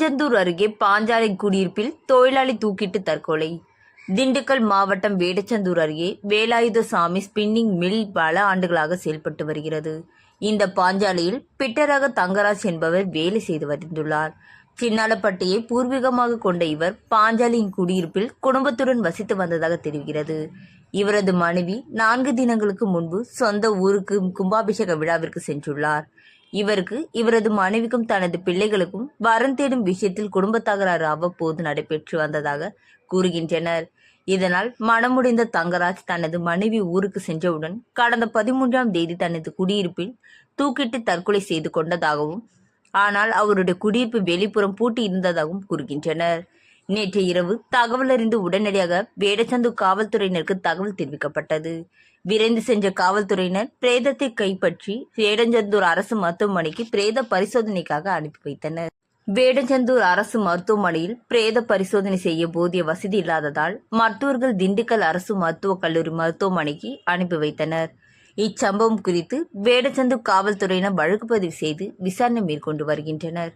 வேடச்சந்தூர் அருகே பாஞ்சாலை குடியிருப்பில் தொழிலாளி தூக்கிட்டு தற்கொலை. திண்டுக்கல் மாவட்டம் வேடச்சந்தூர் அருகே வேலாயுதசாமி ஸ்பின்னிங் மில் பல ஆண்டுகளாக செயல்பட்டு வருகிறது. இந்த பாஞ்சாலையில் பிட்டரக தங்கராஜ் என்பவர் வேலை செய்து வந்துள்ளார் சின்னாலப்பட்டியை பூர்வீகமாக கொண்ட இவர் பாஞ்சாலியின் குடியிருப்பில் குடும்பத்துடன் வசித்து வந்ததாக தெரிகிறது. இவரது மனைவி நான்கு தினங்களுக்கு முன்பு சொந்த ஊருக்கு கும்பாபிஷேக விழாவிற்கு சென்றுள்ளார். இவருக்கு இவரது மனைவிக்கும் தனது பிள்ளைகளுக்கும் வரம் தேடும் விஷயத்தில் குடும்ப தகராறு அவ்வப்போது நடைபெற்று வந்ததாக கூறுகின்றனர். இதனால் மனமுடைந்த தங்கராஜ் தனது மனைவி ஊருக்கு சென்றவுடன் கடந்த பதிமூன்றாம் தேதி தனது குடியிருப்பில் தூக்கிட்டு தற்கொலை செய்து கொண்டதாகவும் ஆனால் அவருடைய குடியிருப்பு வெளிப்புறம் பூட்டி இருந்ததாகவும் கூறுகின்றனர். நேற்று இரவு தகவல் அறிந்து உடனடியாக வேடச்சந்து காவல்துறையினருக்கு தகவல் தெரிவிக்கப்பட்டது. விரைந்து சென்ற காவல்துறையினர் பிரேதத்தை கைப்பற்றி வேடச்சந்தூர் அரசு மருத்துவமனைக்கு பிரேத பரிசோதனைக்காக அனுப்பி வைத்தனர். வேடச்சந்தூர் அரசு மருத்துவமனையில் பிரேத பரிசோதனை செய்ய போதிய வசதி இல்லாததால் மருத்துவர்கள் திண்டுக்கல் அரசு மருத்துவக் கல்லூரி மருத்துவமனைக்கு அனுப்பி வைத்தனர். இச்சம்பவம் குறித்து வேடச்சந்து காவல்துறையினர் வழக்கு பதிவு செய்து விசாரணை மேற்கொண்டு வருகின்றனர்.